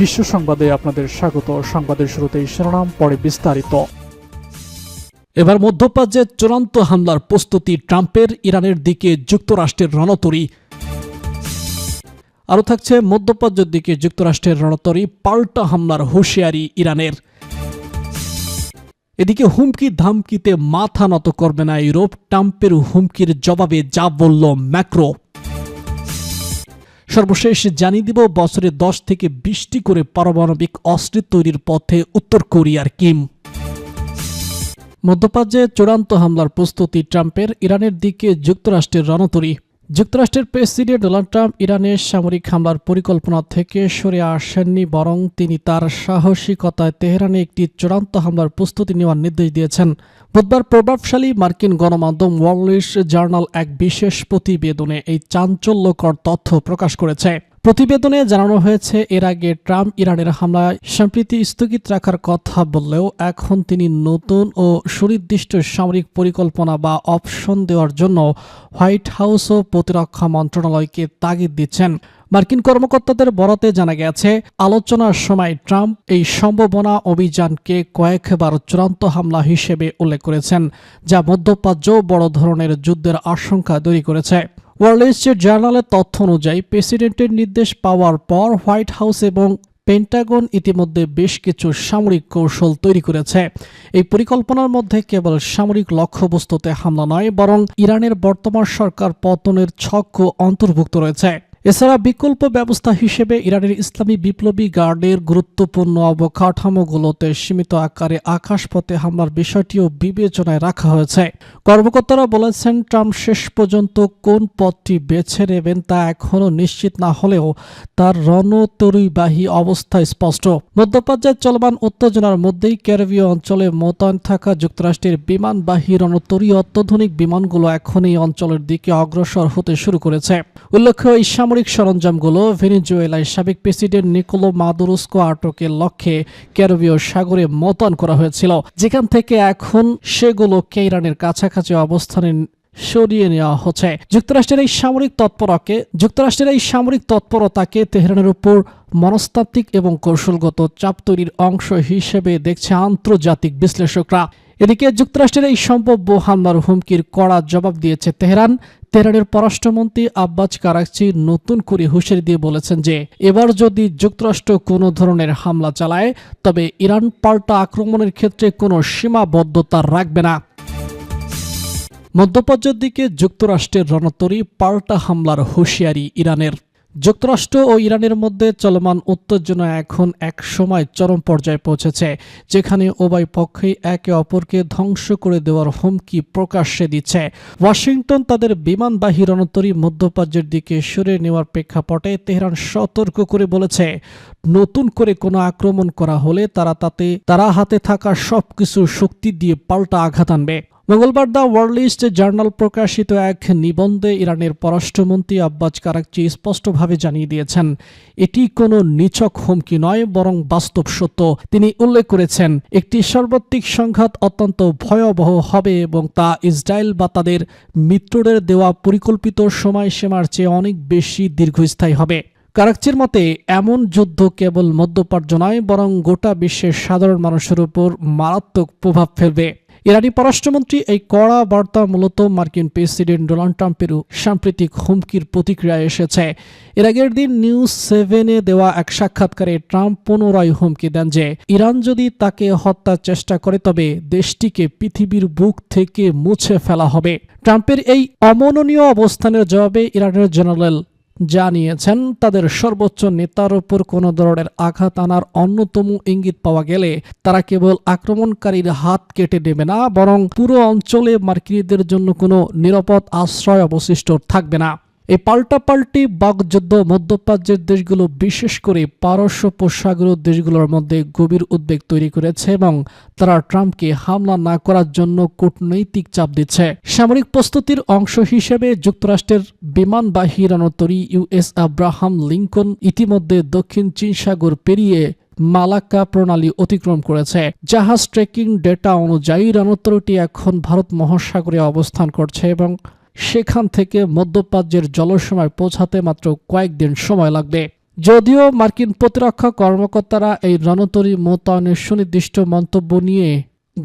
বিশ্ব সংবাদে আপনাদের স্বাগত। সংবাদের শুরুতেই শিরোনাম, পরে বিস্তারিত। এবার মধ্যপ্রাচ্যে চূড়ান্ত হামলার প্রস্তুতি ট্রাম্পের, ইরানের দিকে যুক্তরাষ্ট্রের রণতরী। আরও থাকছে মধ্যপ্রাচ্যের দিকে যুক্তরাষ্ট্রের রণতরী, পাল্টা হামলার হুঁশিয়ারি ইরানের। এদিকে হুমকি ধামকিতে মাথা নত করবে না ইউরোপ, ট্রাম্পের হুমকির জবাবে যা বলল ম্যাক্রো। সর্বশেষ জানিয়ে দিব, বছরে দশ থেকে বিশটি করে পারমাণবিক অস্ত্র তৈরির পথে উত্তর কোরিয়ার কিম। মধ্যপ্রাচ্যে চূড়ান্ত হামলার প্রস্তুতি ট্রাম্পের, ইরানের দিকে যুক্তরাষ্ট্রের রণতরী। যুক্তরাষ্ট্রের প্রেসিডেন্ট ডোনাল্ড ট্রাম্প ইরানের সামরিক হামলার পরিকল্পনা থেকে সরে আসেননি, বরং তিনি তার সাহসিকতায় তেহরানে একটি চূড়ান্ত হামলার প্রস্তুতি নেওয়ার নির্দেশ দিয়েছেন। বুধবার প্রভাবশালী মার্কিন গণমাধ্যম ওয়ার্ল্ড জার্নাল এক বিশেষ প্রতিবেদনে এই চাঞ্চল্যকর তথ্য প্রকাশ করেছে। প্রতিবেদনে জানানো হয়েছে, এর আগে ট্রাম্প ইরানের হামলায় সম্প্রীতি স্থগিত রাখার কথা বললেও এখন তিনি নতুন ও সুনির্দিষ্ট সামরিক পরিকল্পনা বা অপশন দেওয়ার জন্য হোয়াইট হাউস ও প্রতিরক্ষা মন্ত্রণালয়কে তাগিদ দিচ্ছেন। মার্কিন কর্মকর্তাদের বরাতে জানা গেছে, আলোচনার সময় ট্রাম্প এই সম্ভাবনা অভিযানকে কয়েকবার চূড়ান্ত হামলা হিসেবে উল্লেখ করেছেন, যা মধ্যপ্রাচ্য বড় ধরনের যুদ্ধের আশঙ্কা তৈরি করেছে। ওয়ার্ল্ড স্ট্রিট জার্নালের তথ্য অনুযায়ী, প্রেসিডেন্টের নির্দেশ পাওয়ার পর হোয়াইট হাউস এবং পেন্টাগন ইতিমধ্যে বেশ কিছু সামরিক কৌশল তৈরি করেছে। এই পরিকল্পনার মধ্যে কেবল সামরিক লক্ষ্যবস্তুতে হামলা নয়, বরং ইরানের বর্তমান সরকার পতনের ছক্ক অন্তর্ভুক্ত রয়েছে। এছাড়া বিকল্প ব্যবস্থা হিসেবে ইরানের ইসলামী বিপ্লবী গার্ডের গুরুত্বপূর্ণ অবকাঠামোগুলোতে সীমিত আকারে আকাশপথে হামলার বিষয়টিও বিবেচনায় রাখা হয়েছে। কর্মকর্তারা বলেছেন, ট্রাম্প শেষ পর্যন্ত কোন পথটি বেছে নেবেন তা এখনও নিশ্চিত না হলেও তার রণতরীবাহী অবস্থা স্পষ্ট। মধ্যপ্রাচ্যের চলমান উত্তেজনার মধ্যেই ক্যারিবীয় অঞ্চলে মোতায়েন থাকা যুক্তরাষ্ট্রের বিমানবাহী রণতরী অত্যাধুনিক বিমানগুলো এখন এই অঞ্চলের দিকে অগ্রসর হতে শুরু করেছে। উল্লেখ্য, এই সামরিক সরঞ্জামগুলো ভেনিজুয়েলায় সাবেক প্রেসিডেন্ট নিকোলো মাদুরুস্কো আটকের লক্ষ্যে ক্যারিবীয় সাগরে মোতায়েন করা হয়েছিল, যেখান থেকে এখন সেগুলোকে ইরানের কাছাকাছি অবস্থানে সরিয়ে নেওয়া হচ্ছে। যুক্তরাষ্ট্রের এই সামরিক তৎপরকে যুক্তরাষ্ট্রের এই সামরিক তৎপরতাকে তেহরানের উপর মনস্তাত্ত্বিক এবং কৌশলগত চাপ তৈরির অংশ হিসেবে দেখছে আন্তর্জাতিক বিশ্লেষকরা। এদিকে যুক্তরাষ্ট্রের এই সম্ভাব্য হামলার হুমকির কড়া জবাব দিয়েছে তেহরান। তেহরানের পররাষ্ট্রমন্ত্রী আব্বাস কারাকচি নতুন করে হুঁশিয়ারি দিয়ে বলেছেন যে, এবার যদি যুক্তরাষ্ট্র কোনো ধরনের হামলা চালায়, তবে ইরান পাল্টা আক্রমণের ক্ষেত্রে কোনো সীমাবদ্ধতা রাখবে না। মধ্যপ্রাচ্যের দিকে যুক্তরাষ্ট্রের রণতরী পাল্টা হামলার হুঁশিয়ারি ইরানের। যুক্তরাষ্ট্র ও ইরানের মধ্যে চলমান উত্তেজনা এখন এক সময় চরম পর্যায়ে পৌঁছেছে, যেখানে উভয় পক্ষই একে অপরকে ধ্বংস করে দেওয়ার হুমকি প্রকাশ্যে দিচ্ছে। ওয়াশিংটন তাদের বিমানবাহী রণতরী মধ্যপ্রাচ্যের দিকে সরে নেওয়ার প্রেক্ষাপটে তেহরান সতর্ক করে বলেছে, নতুন করে কোনো আক্রমণ করা হলে তারা তাতে, তারা হাতে থাকা সবকিছু শক্তি দিয়ে পাল্টা আঘাত আনবে। মঙ্গলবার দ্য ওয়ার্ল্ড জার্নাল প্রকাশিত এক নিবন্ধে ইরানের পররাষ্ট্রমন্ত্রী আব্বাস কারাকচি স্পষ্টভাবে জানিয়ে দিয়েছেন, এটি কোনো নিছক হুমকি নয়, বরং বাস্তব সত্য। তিনি উল্লেখ করেছেন, একটি সার্বত্রিক সংঘাত অত্যন্ত ভয়াবহ হবে এবং তা ইসরায়েল বা তাদের মিত্রদের দেওয়া পরিকল্পিত সময়সীমার চেয়ে অনেক বেশি দীর্ঘস্থায়ী হবে। কারাকচির মতে, এমন যুদ্ধ কেবল মধ্যপ্রাচ্য নয়, বরং গোটা বিশ্বের সাধারণ মানুষের উপর মারাত্মক প্রভাব ফেলবে। ইরানি পররাষ্ট্রমন্ত্রী এই কড়া বার্তা মূলত মার্কিন প্রেসিডেন্ট ডোনাল্ড ট্রাম্পেরও সাম্প্রতিক হুমকির প্রতিক্রিয়া এসেছে। এর আগের দিন নিউজ সেভেনে দেওয়া এক সাক্ষাৎকারে ট্রাম্প পুনরায় হুমকি দেন যে, ইরান যদি তাকে হত্যার চেষ্টা করে, তবে দেশটিকে পৃথিবীর বুক থেকে মুছে ফেলা হবে। ট্রাম্পের এই অমননীয় অবস্থানের জবাবে ইরানের জেনারেল জানিয়েছেন, তাদের সর্বোচ্চ নেতার উপর কোনো ধরনের আঘাত আনার অন্যতম ইঙ্গিত পাওয়া গেলে তারা কেবল আক্রমণকারীর হাত কেটে দেবে না, বরং পুরো অঞ্চলে মার্কিনীদের জন্য কোনো নিরাপদ আশ্রয় অবশিষ্ট থাকবে না। এই পাল্টাপাল্টি বাগযুদ্ধ মধ্যপ্রাচ্যের দেশগুলো বিশেষ করে পারস্য উপসাগরীয় দেশগুলোর মধ্যে গভীর উদ্বেগ তৈরি করেছে এবং তারা ট্রাম্পকে হামলা না করার জন্য কূটনৈতিক চাপ দিচ্ছে। সামরিক প্রস্তুতির অংশ হিসেবে যুক্তরাষ্ট্রের বিমানবাহী রণতরী ইউএস আব্রাহাম লিঙ্কন ইতিমধ্যে দক্ষিণ চীন সাগর পেরিয়ে মালাক্কা প্রণালী অতিক্রম করেছে। জাহাজ ট্রেকিং ডেটা অনুযায়ী রণতরীটি এখন ভারত মহাসাগরে অবস্থান করছে এবং সেখান থেকে মধ্যপ্রাচ্যের জলসীমায় পৌঁছাতে মাত্র কয়েকদিন সময় লাগবে। যদিও মার্কিন প্রতিরক্ষা কর্মকর্তারা এই রণতরী মোতায়নের সুনির্দিষ্ট মন্তব্য নিয়ে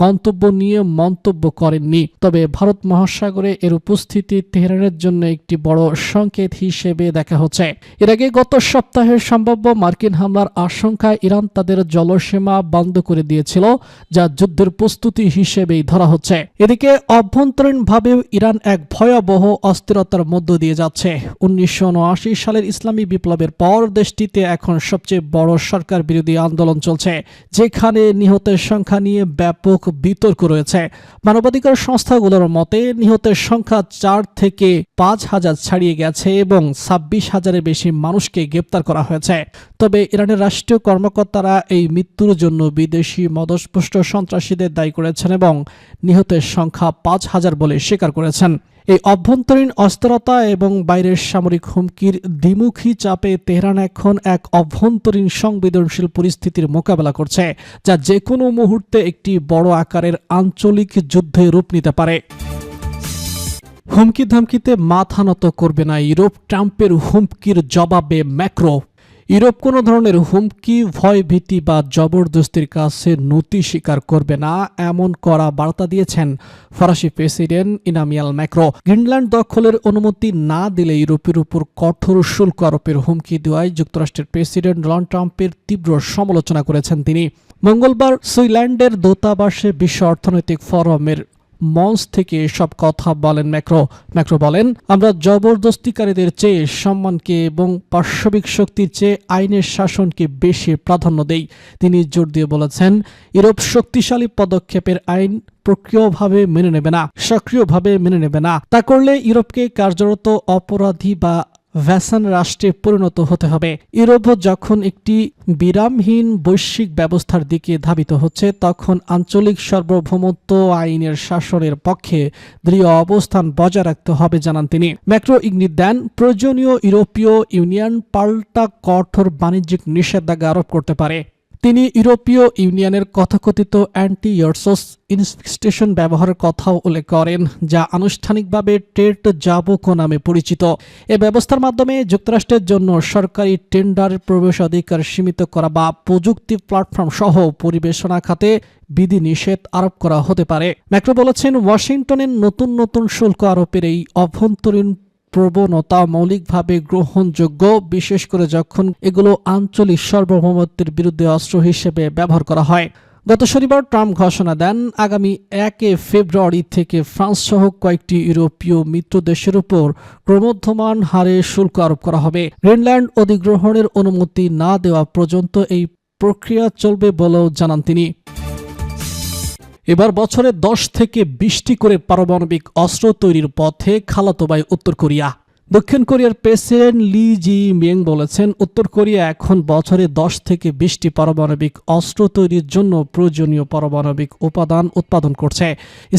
গন্তব্য নিয়ে মন্তব্য করেননি। তবে ভারত মহাসাগরে এর উপস্থিতি তেহরানের জন্য একটি বড় সংকেত হিসেবে দেখা হচ্ছে। এর আগে গত সপ্তাহের সম্ভাব্য মার্কিন হামলার আশঙ্কায় ইরান তাদের জলসীমা বন্ধ করে দিয়েছিল, যা যুদ্ধের প্রস্তুতি হিসেবেই ধরা হচ্ছে। এদিকে অভ্যন্তরীণভাবেও ইরান এক ভয়াবহ অস্থিরতার মধ্য দিয়ে যাচ্ছে। উনিশশো উনআশি সালের ইসলামী বিপ্লবের পর দেশটিতে এখন সবচেয়ে বড় সরকার বিরোধী আন্দোলন চলছে, যেখানে নিহতের সংখ্যা নিয়ে ব্যাপক বিতর্ক রয়েছে। মানবাধিকার সংস্থাগুলোর মতে, নিহতের সংখ্যা চার থেকে পাঁচ হাজার ছাড়িয়ে গেছে এবং ছাব্বিশ হাজারের বেশি মানুষকে গ্রেপ্তার করা হয়েছে। তবে ইরানের রাষ্ট্রীয় কর্মকর্তারা এই মৃত্যুর জন্য বিদেশি মদস্পুষ্ট সন্ত্রাসীদের দায়ী করেছেন এবং নিহতের সংখ্যা পাঁচ হাজার বলে স্বীকার করেছেন। এই অভ্যন্তরীণ অস্থিরতা এবং বাইরের সামরিক হুমকির দ্বিমুখী চাপে তেহরান এখন এক অভ্যন্তরীণ সংবেদনশীল পরিস্থিতির মোকাবেলা করছে, যা যে কোনো মুহূর্তে একটি বড় আকারের আঞ্চলিক যুদ্ধে রূপ নিতে পারে। হুমকি ধামকিতে মাথা নত করবে না ইউরোপ। ট্রাম্পের হুমকির জবাবে ম্যাক্রো ইউরোপ কোনো ধরনের হুমকি ভয় ভীতি বা জবরদস্তির কাছে নতি স্বীকার করবে না, এমন করা বার্তা দিয়েছেন ফরাসি প্রেসিডেন্ট ইনামিয়াল ম্যাক্রো। গ্রিনল্যান্ড দখলের অনুমতি না দিলে ইউরোপের উপর কঠোর শুল্ক আরোপের হুমকি দেওয়ায় যুক্তরাষ্ট্রের প্রেসিডেন্ট ডোনাল্ড ট্রাম্পের তীব্র সমালোচনা করেছেন তিনি। মঙ্গলবার সুইল্যান্ডের দূতাবাসে বিশ্ব অর্থনৈতিক ফোরামের মঞ্চ থেকে সব কথা বলেন ম্যাক্রো। ম্যাক্রো বলেন, আমরা জবরদস্তিকারীদের চেয়ে সম্মানকে এবং পার্শ্ববিক শক্তির চেয়ে আইনের শাসনকে বেশি প্রাধান্য দেই। তিনি জোর দিয়ে বলেছেন ইউরোপ শক্তিশালী পদক্ষেপের আইন প্রক্রিয়ভাবে মেনে নেবে না, সক্রিয়ভাবে মেনে নেবে না। তা করলে ইউরোপকে কার্যরত অপরাধী বা ভ্যাসান রাষ্ট্রে পরিণত হতে হবে। ইউরোপ যখন একটি বিরামহীন বৈশ্বিক ব্যবস্থার দিকে ধাবিত হচ্ছে, তখন আঞ্চলিক সার্বভৌমত্ব আইনের শাসনের পক্ষে দৃঢ় অবস্থান বজায় রাখতে হবে জানান তিনি। ম্যাক্রো ইগনিত দেন, প্রয়োজনীয় ইউরোপীয় ইউনিয়ন পাল্টা কঠোর বাণিজ্যিক নিষেধাজ্ঞা আরোপ করতে পারে। তিনি ইউরোপীয় ইউনিয়নের কথাকথিত অ্যান্টি ইয়ারসোস ইনস্পেকশন ব্যবহারের কথাও উল্লেখ করেন, যা আনুষ্ঠানিকভাবে টেট জাবুকো নামে পরিচিত। এ ব্যবস্থার মাধ্যমে যুক্তরাষ্ট্রের জন্য সরকারি টেন্ডার প্রবেশাধিকার সীমিত করা বা প্রযুক্তি প্ল্যাটফর্ম সহ পরিবেশনা খাতে বিধি নিষেধ আরোপ করা হতে পারে। ম্যাক্রো বলেছেন, ওয়াশিংটনের নতুন নতুন শুল্ক আরোপের এই অভ্যন্তরীণ প্রবণতা মৌলিকভাবে গ্রহণযোগ্য, বিশেষ করে যখন এগুলো আঞ্চলিক সার্বভৌমত্বের বিরুদ্ধে অস্ত্র হিসেবে ব্যবহার করা হয়। গত শনিবার ট্রাম্প ঘোষণা দেন, আগামী একে ফেব্রুয়ারি থেকে ফ্রান্স সহ কয়েকটি ইউরোপীয় মিত্র দেশের উপর ক্রমোদ্ধমান হারে শুল্ক আরোপ করা হবে। গ্রিনল্যান্ড অধিগ্রহণের অনুমতি না দেওয়া পর্যন্ত এই প্রক্রিয়া চলবে বলেও জানান তিনি। এবার বছরে দশ থেকে বিশটি করে পারমাণবিক অস্ত্র তৈরির পথে খালাতো ভাই উত্তর কোরিয়া। দক্ষিণ কোরিয়ার প্রেসিডেন্ট লি জি মিয়েং বলেছেন, উত্তর কোরিয়া এখন বছরে দশ থেকে বিশটি পারমাণবিক অস্ত্র তৈরির জন্য প্রয়োজনীয় পারমাণবিক উপাদান উৎপাদন করছে।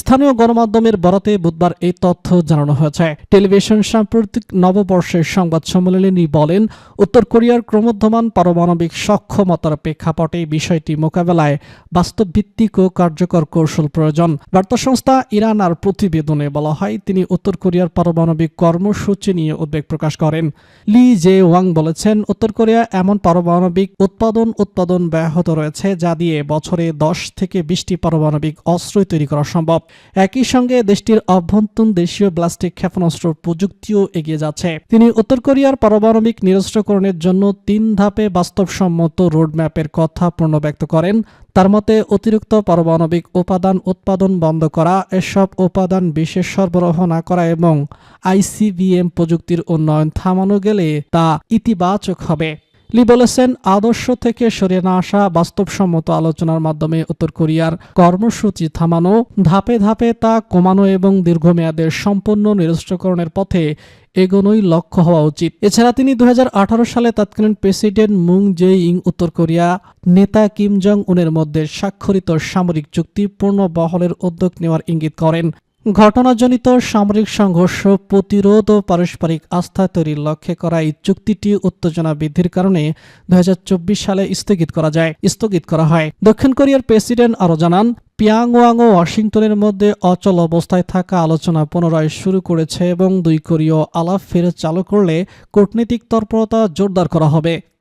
স্থানীয় গণমাধ্যমের বরাতে বুধবার এই তথ্য জানানো হয়েছে। টেলিভিশন সাম্প্রতিক নববর্ষের সংবাদ সম্মেলনে বলেন, উত্তর কোরিয়ার ক্রমোদ্ধমান পারমাণবিক সক্ষমতার প্রেক্ষাপটে বিষয়টি মোকাবেলায় বাস্তবভিত্তিক ও কার্যকর কৌশল প্রয়োজন। বার্তা সংস্থা ইরান আর প্রতিবেদনে বলা হয়, তিনি উত্তর কোরিয়ার পারমাণবিক কর্মসূচি নিয়ে উদ্বেগ প্রকাশ করেন। লি জে ওয়াং বলেছেন, উত্তর কোরিয়া এমন পারমাণবিক উৎপাদন উৎপাদন ব্যাহত রয়েছে যা দিয়ে বছরে দশ থেকে বিশটি পারমাণবিক অস্ত্র তৈরি করা সম্ভব। একই সঙ্গে দেশটির অভ্যন্তরীণ দেশীয় ব্লাস্টিক ক্ষেপণাস্ত্র প্রযুক্তিও এগিয়ে যাচ্ছে। তিনি উত্তর কোরিয়ার পারমাণবিক নিরস্ত্রকরণের জন্য তিন ধাপে বাস্তবসম্মত রোডম্যাপের কথা পুনর্ব্যক্ত করেন। তার মতে, অতিরিক্ত পারমাণবিক উপাদান উৎপাদন বন্ধ করা, এসব উপাদান বিশেষ সরবরাহ না করা এবং আইসিবিএম প্রযুক্তির উন্নয়ন থামানো গেলে তা ইতিবাচক হবে। লি বলেছেন আদর্শ থেকে সরিয়ে না আসা বাস্তবসম্মত আলোচনার মাধ্যমে উত্তর কোরিয়ার কর্মসূচি থামানো, ধাপে ধাপে তা কমানো এবং দীর্ঘমেয়াদের সম্পূর্ণ নিরস্ত্রকরণের পথে এগোনোই লক্ষ্য হওয়া উচিত। এছাড়া তিনি দু হাজার আঠারো সালে তৎকালীন প্রেসিডেন্ট মুং জে ইং উত্তর কোরিয়া নেতা কিম জং উনের মধ্যে স্বাক্ষরিত সামরিক চুক্তি পূর্ণ বহলের উদ্যোগ নেওয়ার ইঙ্গিত করেন। ঘটনাজনিত সামরিক সংঘর্ষ, প্রতিরোধ ও পারস্পরিক আস্থা তৈরির লক্ষ্যে করা এই চুক্তিটি উত্তেজনা বৃদ্ধির কারণে দু হাজার চব্বিশ সালে স্থগিত করা যায়, স্থগিত করা হয়। দক্ষিণ কোরিয়ার প্রেসিডেন্ট আরও জানান, পিয়াংওয়াং ও ওয়াশিংটনের মধ্যে অচল অবস্থায় থাকা আলোচনা পুনরায় শুরু করেছে এবং দুই কোরীয় আলাপ ফের চালু করলে কূটনৈতিক তৎপরতা জোরদার করা হবে।